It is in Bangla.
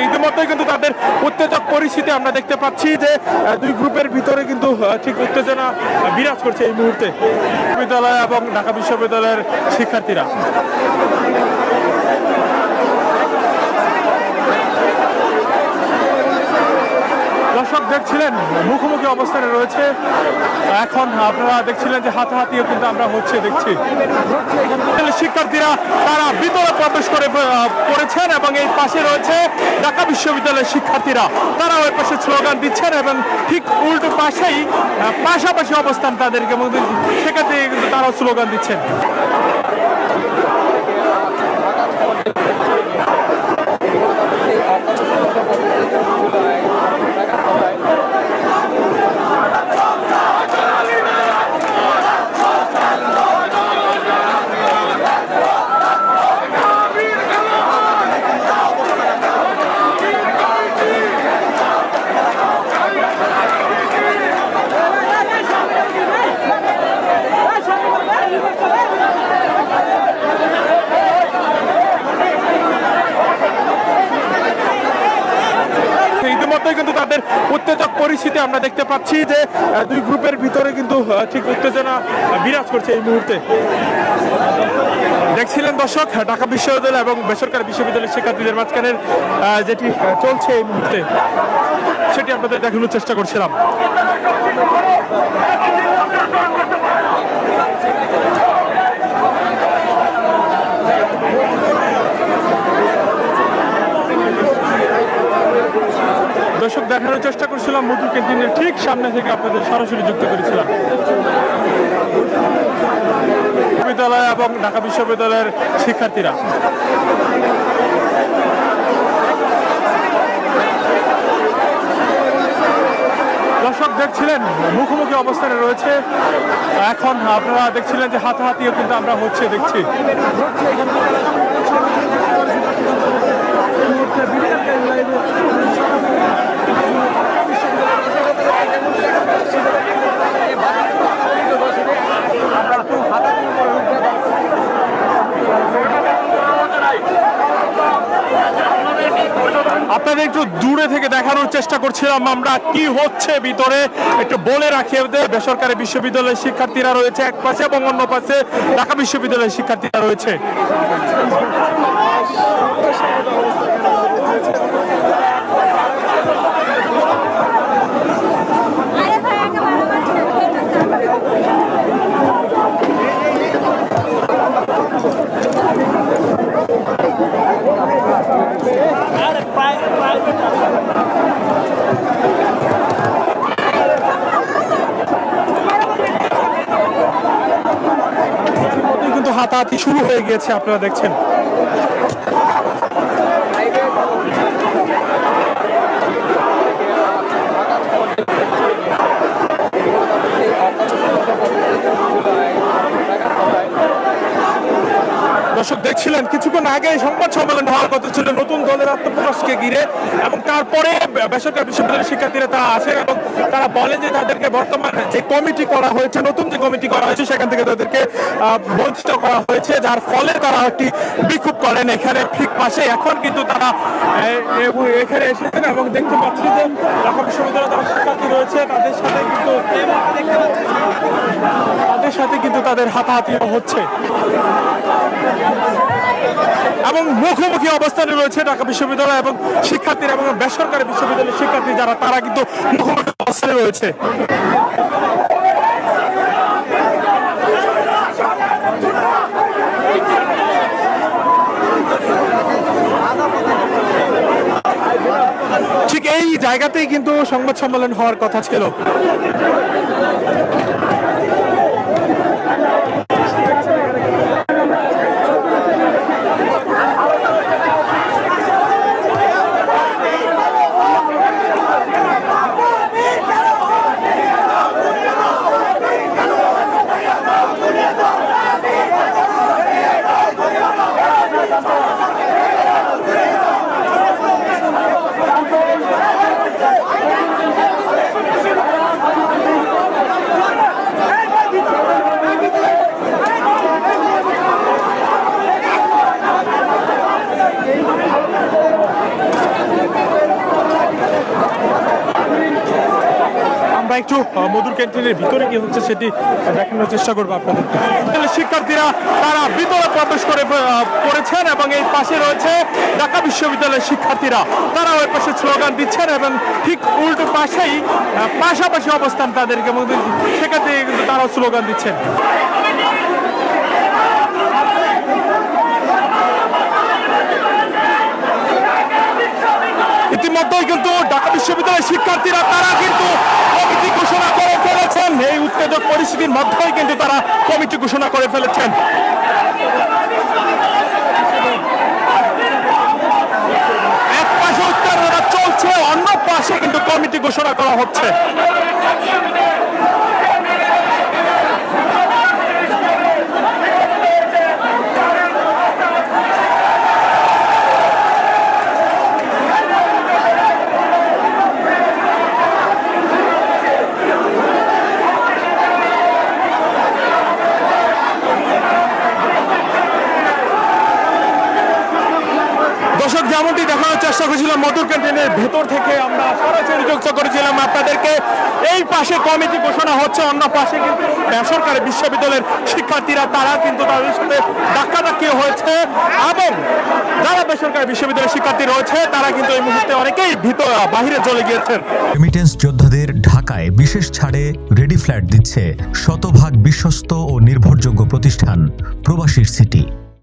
ইতিমধ্যে কিন্তু তাদের উত্তেজক পরিস্থিতি আমরা দেখতে পাচ্ছি যে দুই গ্রুপের ভিতরে কিন্তু ঠিক উত্তেজনা বিরাজ করছে এই মুহূর্তে বিশ্ববিদ্যালয় এবং ঢাকা বিশ্ববিদ্যালয়ের শিক্ষার্থীরা। দর্শক, দেখছিলেন, মুখোমুখি অবস্থানে রয়েছে। এখন আপনারা দেখছিলেন যে হাতাহাতিও কিন্তু আমরা হচ্ছে দেখছি। শিক্ষার্থীরা, তারা ভিতরে প্রবেশ করে করেছেন এবং এই পাশে রয়েছে ঢাকা বিশ্ববিদ্যালয়ের শিক্ষার্থীরা। তারা ওই পাশে স্লোগান দিচ্ছেন এবং ঠিক উল্টো পাশেই পাশাপাশি অবস্থান তাদেরকে। সেখান থেকে কিন্তু তারাও স্লোগান দিচ্ছেন। ইতিমধ্যে কিন্তু তাদের উত্তেজক পরিস্থিতি আমরা দেখতে পাচ্ছি যে দুই গ্রুপের ভিতরে কিন্তু ঠিক উত্তেজনা বিরাজ করছে এই মুহূর্তে। দেখছিলেন দর্শক, ঢাকা বিশ্ববিদ্যালয় এবং বেসরকারি বিশ্ববিদ্যালয়ের শিক্ষার্থীদের মাঝখানের যেটি চলছে এই মুহূর্তে, সেটি আপনাদের দেখানোর চেষ্টা করছিলাম। দর্শক দেখানোর চেষ্টা করছিলাম মধু ক্যান্টিনের ঠিক সামনে থেকে আপনাদের সরাসরি যুক্ত করেছিলাম। বিশ্ববিদ্যালয় এবং ঢাকা বিশ্ববিদ্যালয়ের শিক্ষার্থীরা। দর্শক দেখছিলেন, মুখোমুখি অবস্থানে রয়েছে। এখন আপনারা দেখছিলেন যে হাতাহাতিও কিন্তু আমরা হচ্ছে দেখছি। আপনাদের একটু দূরে থেকে দেখানোর চেষ্টা করছিলাম আমরা কি হচ্ছে ভিতরে। একটু বলে রাখি বেসরকারি বিশ্ববিদ্যালয়ের শিক্ষার্থীরা রয়েছে এক পাশে এবং অন্য পাশে ঢাকা বিশ্ববিদ্যালয়ের শিক্ষার্থীরা রয়েছে। হাতাহাতি শুরু হয়ে গিয়েছে আপনারা দেখছেন। দর্শক দেখছিলেন, কিছুক্ষণ আগে সংবাদ সম্মেলন হওয়ার কথা ছিল, নতুন দলের আত্মপ্রকাশকে ঘিরে এবং তারপরে বেসরকারি বিশ্ববিদ্যালয়ের শিক্ষার্থীরা তারা আসেন এবং তারা বলেন যে তাদেরকে বর্তমান যে কমিটি করা হয়েছে, নতুন যে কমিটি করা হয়েছে, সেখান থেকে তাদেরকে বঞ্চিত করা হয়েছে, যার ফলে তারা একটি বিক্ষোভ করেন এখানে ঠিক পাশে। এখন কিন্তু তারা এখানে এসেছেন এবং দেখতে পাচ্ছি যে ঢাকা বিশ্ববিদ্যালয়ে যারা শিক্ষার্থী রয়েছে, তাদের সাথে কিন্তু, তাদের সাথে কিন্তু তাদের হাতাহাতি হচ্ছে। এবং মুখোমুখি অবস্থানে রয়েছে ঢাকা বিশ্ববিদ্যালয় এবং শিক্ষার্থীরা এবং বেসরকারি বিশ্ববিদ্যালয়ের শিক্ষার্থী যারা, তারা কিন্তু মুখোমুখি অবস্থানে রয়েছে। ঠিক এই জায়গাতেই কিন্তু সংবাদ সম্মেলন হওয়ার কথা ছিল। আমরা একটু মধুর ক্যান্টিনের ভিতরে কি হচ্ছে সেটি দেখানোর চেষ্টা করব আপনাদের। শিক্ষার্থীরা, তারা ভিতরে প্রবেশ করে করেছেন এবং এই পাশে রয়েছে ঢাকা বিশ্ববিদ্যালয়ের শিক্ষার্থীরা। তারা ওই পাশে স্লোগান দিচ্ছেন এবং ঠিক উল্টো পাশেই পাশাপাশি অবস্থান তাদেরকে সেখান থেকে কিন্তু তারাও স্লোগান দিচ্ছেন। ইতিমধ্যেই কিন্তু ঢাকা বিশ্ববিদ্যালয়ের শিক্ষার্থীরা, তারা কিন্তু কমিটি ঘোষণা করে ফেলেছেন। এই উত্তেজক পরিস্থিতির মধ্যেই কিন্তু তারা কমিটি ঘোষণা করে ফেলেছেন। এক পাশে চলছে, অন্য পাশে কিন্তু কমিটি ঘোষণা করা হচ্ছে দর্শক যেমনটি দেখানোর চেষ্টা করেছিলাম মধুর ক্যান্টিনের ভেতর থেকে আমরা সরাসরি যুক্ত করেছিলাম আপনাদেরকে। এই পাশে কমিটি ঘোষণা হচ্ছে, অন্য পাশে কিন্তু বেসরকারি বিশ্ববিদ্যালয়ের শিক্ষার্থীরা তারা কিন্তু তাদের সাথে ধাক্কাধাক্কি হয়েছে এবং যারা বেসরকারি বিশ্ববিদ্যালয়ের শিক্ষার্থী রয়েছে, তারা কিন্তু এই মুহূর্তে অনেকেই ভিতর বাহিরে চলে গিয়েছেন। রেমিটেন্স যোদ্ধাদের ঢাকায় বিশেষ ছাড়ে রেডি ফ্ল্যাট দিচ্ছে শতভাগ বিশ্বস্ত ও নির্ভরযোগ্য প্রতিষ্ঠান প্রবাসীর সিটি।